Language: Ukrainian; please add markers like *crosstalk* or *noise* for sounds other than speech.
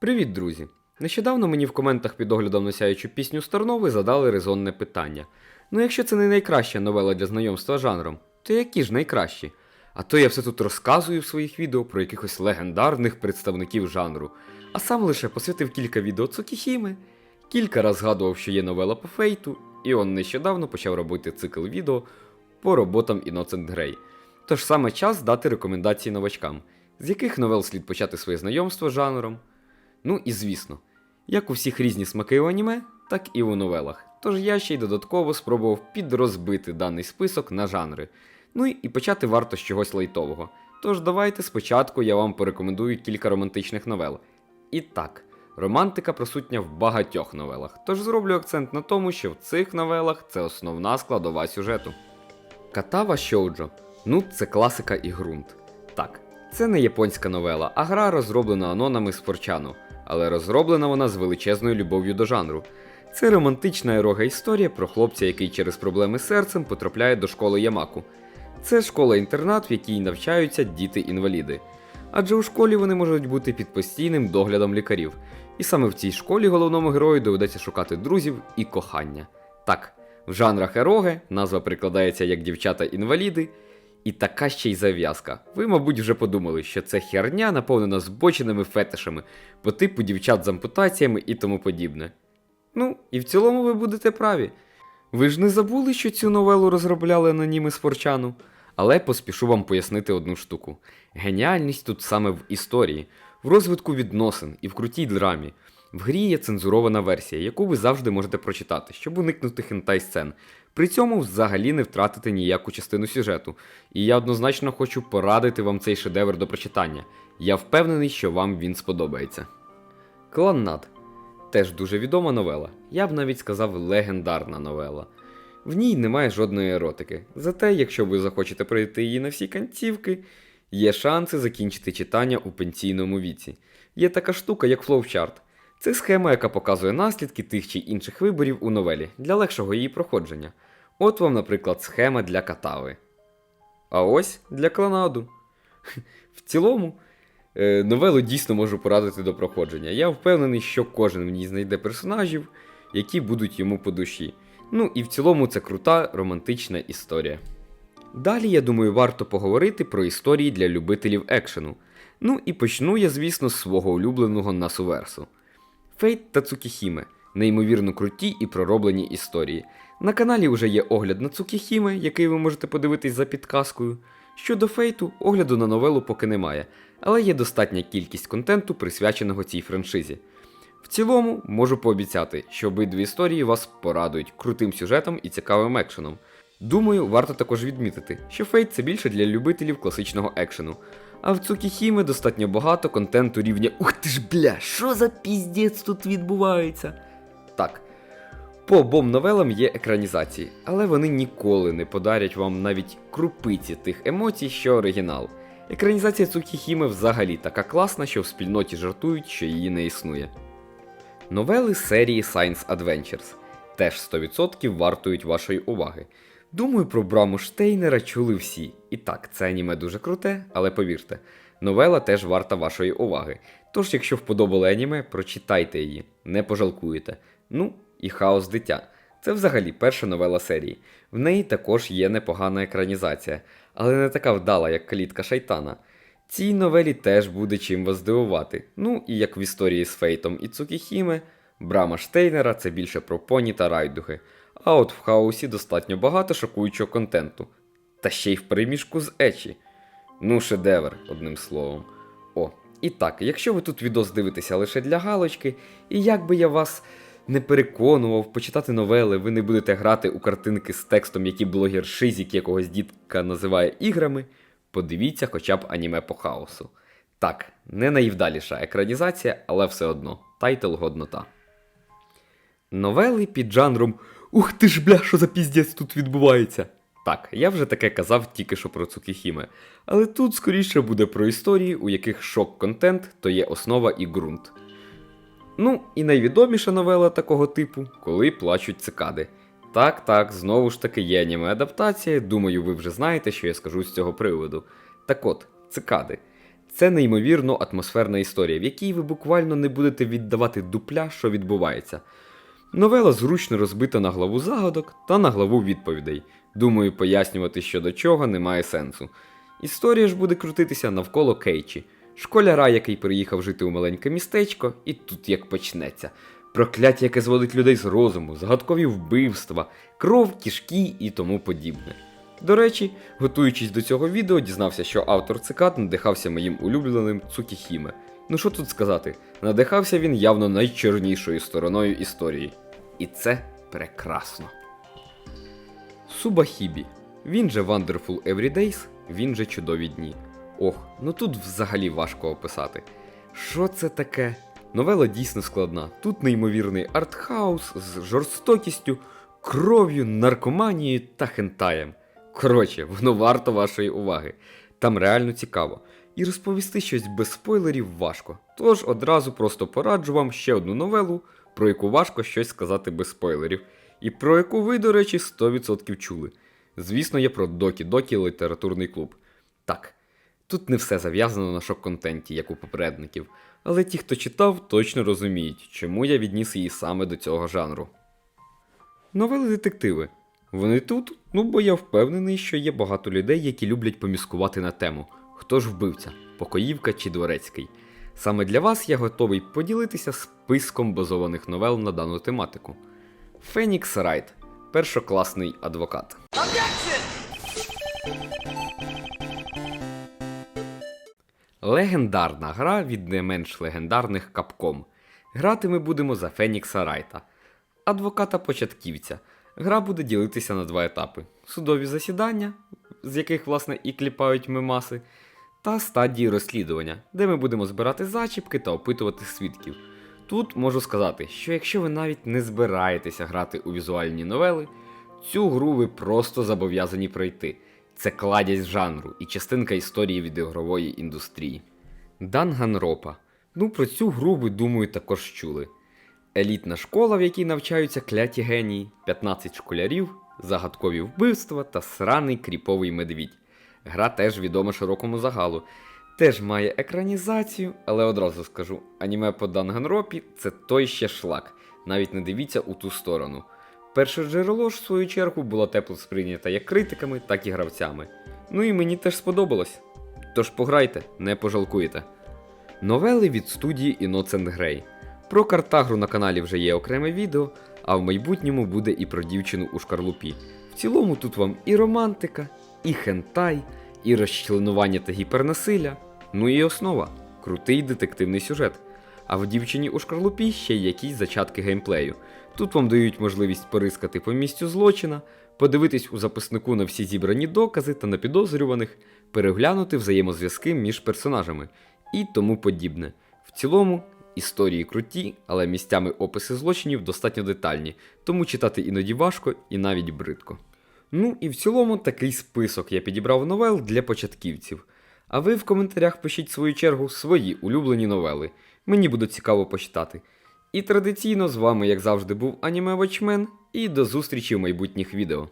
Привіт, друзі! Нещодавно мені в коментах під оглядом на сяючу пісню Старнови задали резонне питання. Ну, якщо це не найкраща новела для знайомства жанром, то які ж найкращі? А то я все тут розказую в своїх відео про якихось легендарних представників жанру, а сам лише посвятив кілька відео Цукіхіми, кілька раз згадував, що є новела по фейту, і он нещодавно почав робити цикл відео по роботам Innocent Grey. Тож саме час дати рекомендації новачкам, з яких новел слід почати своє знайомство з жанром. Ну і звісно, як у всіх різні смаки у аніме, так і у новелах. Тож я ще й додатково спробував підрозбити даний список на жанри. Ну і почати варто з чогось лайтового. Тож давайте спочатку я вам порекомендую кілька романтичних новел. І так, романтика присутня в багатьох новелах, тож зроблю акцент на тому, що в цих новелах це основна складова сюжету. Катава Шоуджо. Ну, це класика і ґрунт. Так, це не японська новела, а гра розроблена анонами з Форчану, але розроблена вона з величезною любов'ю до жанру. Це романтична ерога історія про хлопця, який через проблеми з серцем потрапляє до школи Ямаку. Це школа-інтернат, в якій навчаються діти-інваліди. Адже у школі вони можуть бути під постійним доглядом лікарів. І саме в цій школі головному герою доведеться шукати друзів і кохання. Так, в жанрах ероги назва прикладається як дівчата-інваліди, і така ще й зав'язка. Ви, мабуть, вже подумали, що це херня наповнена збоченими фетишами по типу дівчат з ампутаціями і тому подібне. Ну, і в цілому ви будете праві. Ви ж не забули, що цю новелу розробляли аноніми з Форчану? Але поспішу вам пояснити одну штуку. Геніальність тут саме в історії, в розвитку відносин і в крутій драмі. В грі є цензурована версія, яку ви завжди можете прочитати, щоб уникнути хентай сцен. При цьому взагалі не втратити ніяку частину сюжету. І я однозначно хочу порадити вам цей шедевр до прочитання. Я впевнений, що вам він сподобається. Кланнад. Теж дуже відома новела. Я б навіть сказав легендарна новела. В ній немає жодної еротики. Зате, якщо ви захочете пройти її на всі кінцівки, є шанси закінчити читання у пенсійному віці. Є така штука, як флоучарт. Це схема, яка показує наслідки тих чи інших виборів у новелі для легшого її проходження. От вам, наприклад, схема для катави. А ось для кланаду. *laughs* В цілому, е, новелу дійсно можу порадити до проходження. Я впевнений, що кожен в ній знайде персонажів, які будуть йому по душі. Ну і в цілому це крута романтична історія. Далі, я думаю, варто поговорити про історії для любителів екшену. Ну і почну я, звісно, з свого улюбленого Насуверсу. Фейт та Цукіхіме неймовірно круті і пророблені історії. На каналі вже є огляд на Цукіхіме, який ви можете подивитись за підказкою. Щодо фейту, огляду на новелу поки немає, але є достатня кількість контенту, присвяченого цій франшизі. В цілому, можу пообіцяти, що обидві історії вас порадують крутим сюжетом і цікавим екшеном. Думаю, варто також відмітити, що Фейт це більше для любителів класичного екшену. А в Цукіхіме достатньо багато контенту рівня Ух ти ж бля, що за піздець тут відбувається? Так. По обом новелам є екранізації, але вони ніколи не подарять вам навіть крупиці тих емоцій, що оригінал. Екранізація Цукіхіме взагалі така класна, що в спільноті жартують, що її не існує. Новели серії Science Adventures теж 100% вартують вашої уваги. Думаю, про Браму Штейнера чули всі. І так, це аніме дуже круте, але повірте, новела теж варта вашої уваги. Тож, якщо вподобали аніме, прочитайте її, не пожалкуєте. Ну і хаос дитя. Це взагалі перша новела серії. В неї також є непогана екранізація, але не така вдала, як калітка шайтана. Цій новелі теж буде чим вас здивувати. Ну і як в історії з Фейтом і Цукіхіме, Брама Штейнера це більше про поні та райдуги. А от в хаосі достатньо багато шокуючого контенту. Та ще й в переміжку з Ечі. Ну, шедевр, одним словом. О, і так, якщо ви тут відос дивитеся лише для галочки, і як би я вас не переконував почитати новели, ви не будете грати у картинки з текстом, які блогер Шизік якогось дітка називає іграми, подивіться хоча б аніме по хаосу. Так, не найвдаліша екранізація, але все одно, тайтл годнота. Новели під жанром Ух ти ж бля, що за піздець тут відбувається. Так, я вже таке казав тільки що про Цукіхіме, але тут скоріше буде про історії, у яких шок-контент то є основа і ґрунт. Ну, і найвідоміша новела такого типу, коли плачуть цикади. Так, так, знову ж таки є аніме адаптація. Думаю, ви вже знаєте, що я скажу з цього приводу. Так от, цикади. Це неймовірно атмосферна історія, в якій ви буквально не будете віддавати дупля, що відбувається. Новела зручно розбита на главу загадок та на главу відповідей. Думаю, пояснювати що до чого немає сенсу. Історія ж буде крутитися навколо Кейчі, школяра, який переїхав жити у маленьке містечко, і тут як почнеться. Прокляття, яке зводить людей з розуму, загадкові вбивства, кров, кішки і тому подібне. До речі, готуючись до цього відео, дізнався, що автор цикад надихався моїм улюбленим Цукіхіме. Ну що тут сказати, надихався він явно найчорнішою стороною історії. І це прекрасно. Субахібі. Він же Wonderful Everydays, він же чудові дні. Ох, ну тут взагалі важко описати. Що це таке? Новела дійсно складна. Тут неймовірний артхаус з жорстокістю, кров'ю, наркоманією та хентаєм. Коротше, воно варто вашої уваги. Там реально цікаво. І розповісти щось без спойлерів важко. Тож одразу просто пораджу вам ще одну новелу, про яку важко щось сказати без спойлерів, і про яку ви, до речі, 100% чули. Звісно, я про Докі Докі літературний клуб. Так, тут не все зав'язано на шок-контенті, як у попередників, але ті, хто читав, точно розуміють, чому я відніс її саме до цього жанру. Новели детективи. Вони тут, ну бо я впевнений, що є багато людей, які люблять поміскувати на тему: хто ж вбивця, покоївка чи дворецький. Саме для вас я готовий поділитися списком базованих новел на дану тематику. Фенікс Райт першокласний адвокат. Легендарна гра від не менш легендарних Capcom. Грати ми будемо за Фенікса Райта, адвоката початківця. Гра буде ділитися на два етапи: судові засідання, з яких, власне, і кліпають мемаси, та стадії розслідування, де ми будемо збирати зачіпки та опитувати свідків. Тут можу сказати, що якщо ви навіть не збираєтеся грати у візуальні новели, цю гру ви просто зобов'язані пройти. Це кладязь жанру і частинка історії від ігрової індустрії. Данганропа. Ну, про цю гру ви, думаю, також чули. Елітна школа, в якій навчаються кляті генії, 15 школярів, загадкові вбивства та сраний кріповий медвідь. Гра теж відома широкому загалу. Теж має екранізацію, але одразу скажу: аніме по Данганропі це той ще шлак. Навіть не дивіться у ту сторону. Перше джерело ж, в свою чергу, було тепло сприйнято як критиками, так і гравцями. Ну і мені теж сподобалось. Тож пограйте, не пожалкуєте. Новели від студії Innocent Grey. Про Картагру на каналі вже є окреме відео, а в майбутньому буде і про дівчину у шкарлупі. В цілому тут вам і романтика, і хентай, і розчленування та гіпернасилля, ну і основа крутий детективний сюжет. А в дівчині у шкарлупі ще й якісь зачатки геймплею. Тут вам дають можливість порискати по місцю злочина, подивитись у записнику на всі зібрані докази та на підозрюваних, переглянути взаємозв'язки між персонажами і тому подібне. В цілому, історії круті, але місцями описи злочинів достатньо детальні, тому читати іноді важко і навіть бридко. Ну і в цілому такий список я підібрав новел для початківців. А ви в коментарях пишіть в свою чергу свої улюблені новели. Мені буде цікаво почитати. І традиційно з вами, як завжди, був Аніме Watchmen, і до зустрічі в майбутніх відео.